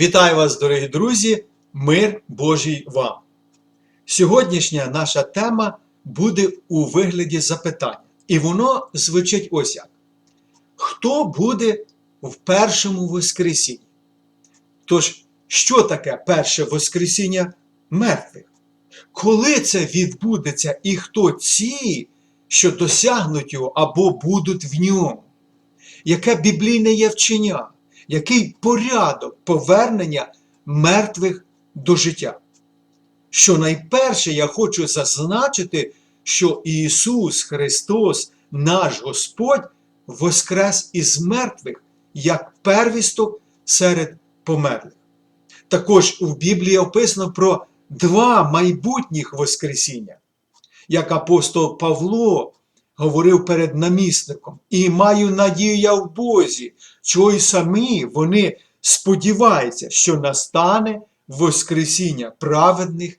Вітаю вас, дорогі друзі, мир Божий вам. Сьогоднішня наша тема буде у вигляді запитання. І воно звучить ось як. Хто буде в першому Воскресінні? Тож, що таке перше Воскресіння мертвих? Коли це відбудеться і хто ці, що досягнуть його або будуть в ньому? Яке біблійне є вчення? Який порядок повернення мертвих до життя? Що найперше я хочу зазначити, що Ісус Христос, наш Господь, воскрес із мертвих, як первісток серед померлих. Також у Біблії описано про два майбутніх Воскресіння, як апостол Павло говорив перед намісником, і маю надію я в Бозі, чого й самі вони сподіваються, що настане Воскресіння праведних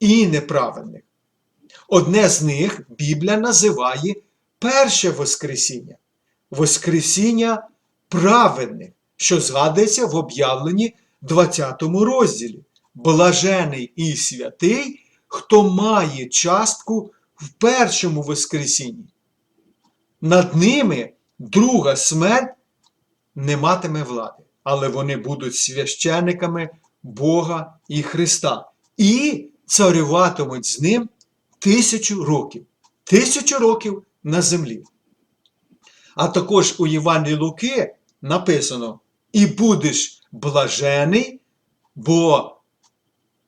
і неправедних. Одне з них Біблія називає перше Воскресіння Воскресіння праведних, що згадується в об'явленні 20 розділі. Блажений і святий, хто має частку в першому Воскресінні. Над ними друга смерть не матиме влади, але вони будуть священиками Бога і Христа і царюватимуть з ним тисячу років. Тисячу років на землі. А також у Євангелії Луки написано: І будеш блажений, бо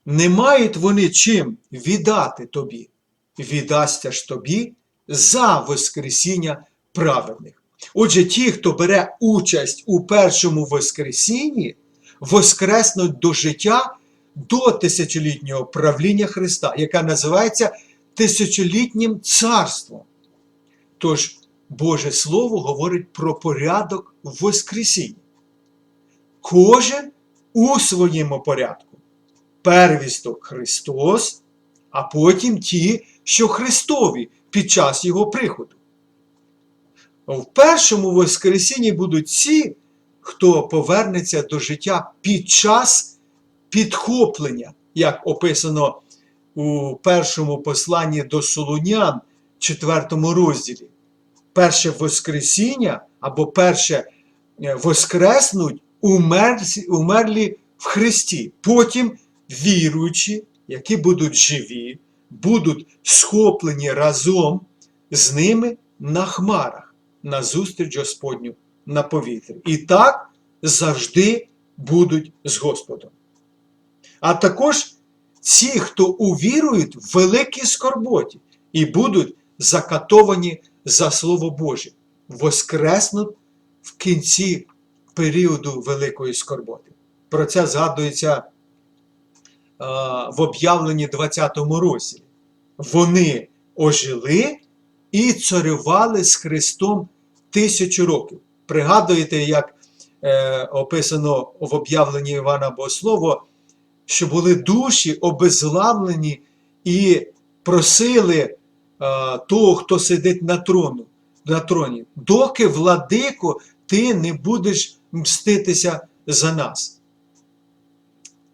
не мають вони чим віддати тобі. Віддасться ж тобі за Воскресіння праведних. Отже, ті, хто бере участь у першому Воскресінні, воскреснуть до життя до тисячолітнього правління Христа, яке називається тисячолітнім царством. Тож, Боже Слово говорить про порядок Воскресіння. Кожен у своєму порядку. Первісток Христос, а потім ті, що Христові під час Його приходу. В першому Воскресінні будуть ті, хто повернеться до життя під час підхоплення, як описано у першому посланні до Солунян, 4 розділі. Перше Воскресіння або перше Воскреснуть умерлі в Христі. Потім віруючі, які будуть живі, будуть схоплені разом з ними на хмарах, на зустріч Господню на повітрі. І так завжди будуть з Господом. А також ці, хто увірують в великій скорботі і будуть закатовані за Слово Боже, воскреснуть в кінці періоду великої скорботи. Про це згадується в об'явленні 20 розділі. Вони ожили і царювали з Христом тисячу років. Пригадуєте, як е, описано в об'явленні Івана Богослова, що були душі обезглавлені і просили е, того, хто сидить на трону, на троні, доки, владико, ти не будеш мститися за нас.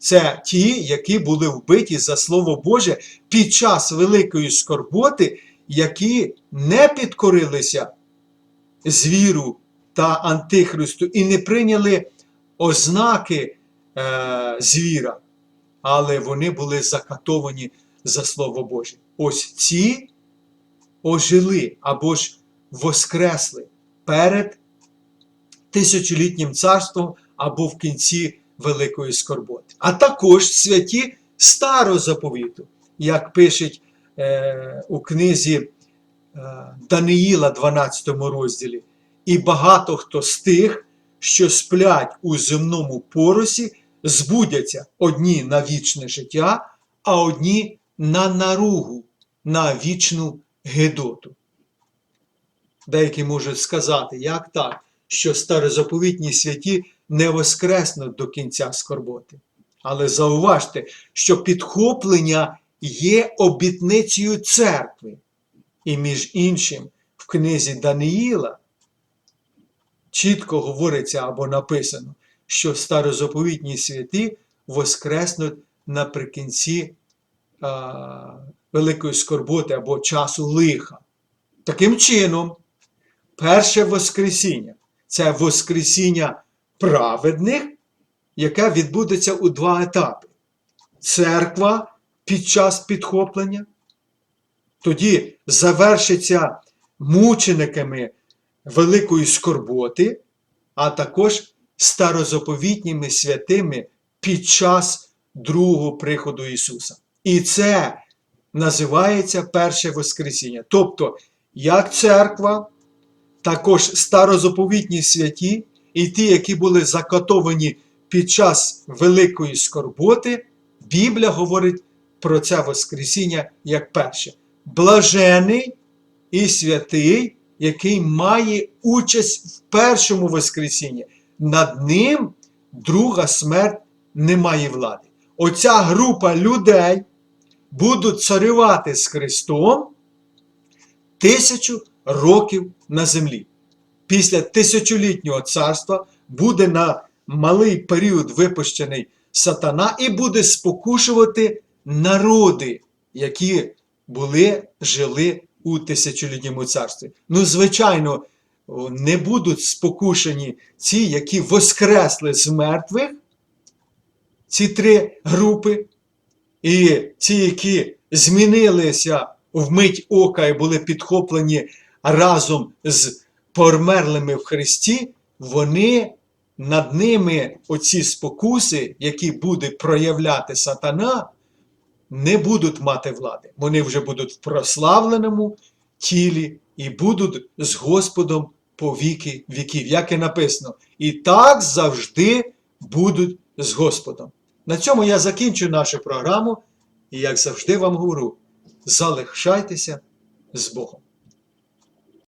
Це ті, які були вбиті за Слово Боже під час великої скорботи, які не підкорилися звіру та Антихристу і не прийняли ознаки е, звіра, але вони були закатовані за Слово Боже. Ось ці ожили або ж воскресли перед тисячолітнім царством або в кінці великої скорботи. А також святі старого заповіту, як пишуть е, у книзі е, Даниїла, 12 розділі, і багато хто з тих, що сплять у земному поросі, збудяться одні на вічне життя, а одні на наругу, на вічну гедоту. Деякі можуть сказати, як так, що старозаповітні святі не воскреснуть до кінця скорботи. Але зауважте, що підхоплення є обітницею церкви. І між іншим, в книзі Даниїла чітко говориться або написано, що старозаповітні святі воскреснуть наприкінці а, великої скорботи або часу лиха. Таким чином, перше Воскресіння це Воскресіння праведних, яке відбудеться у два етапи. Церква під час підхоплення, тоді завершиться мучениками великої скорботи, а також старозаповітніми святими під час другого приходу Ісуса. І це називається перше Воскресіння. Тобто, як церква, також старозаповітні святі, і ті, які були закатовані під час великої скорботи, Біблія говорить про це Воскресіння як перше. Блажений і святий, який має участь в першому Воскресінні. Над ним друга смерть не має влади. Оця група людей будуть царювати з Христом тисячу років на землі. Після тисячолітнього царства буде на малий період випущений сатана і буде спокушувати народи, які були, жили у тисячолітньому царстві. Ну, звичайно, не будуть спокушені ці, які воскресли з мертвих, ці три групи, і ці, які змінилися в мить ока і були підхоплені разом з померлими в Христі, вони над ними оці спокуси, які буде проявляти сатана, не будуть мати влади. Вони вже будуть в прославленому тілі і будуть з Господом по віки віків, як і написано. І так завжди будуть з Господом. На цьому я закінчу нашу програму і, як завжди, вам говорю: залишайтеся з Богом.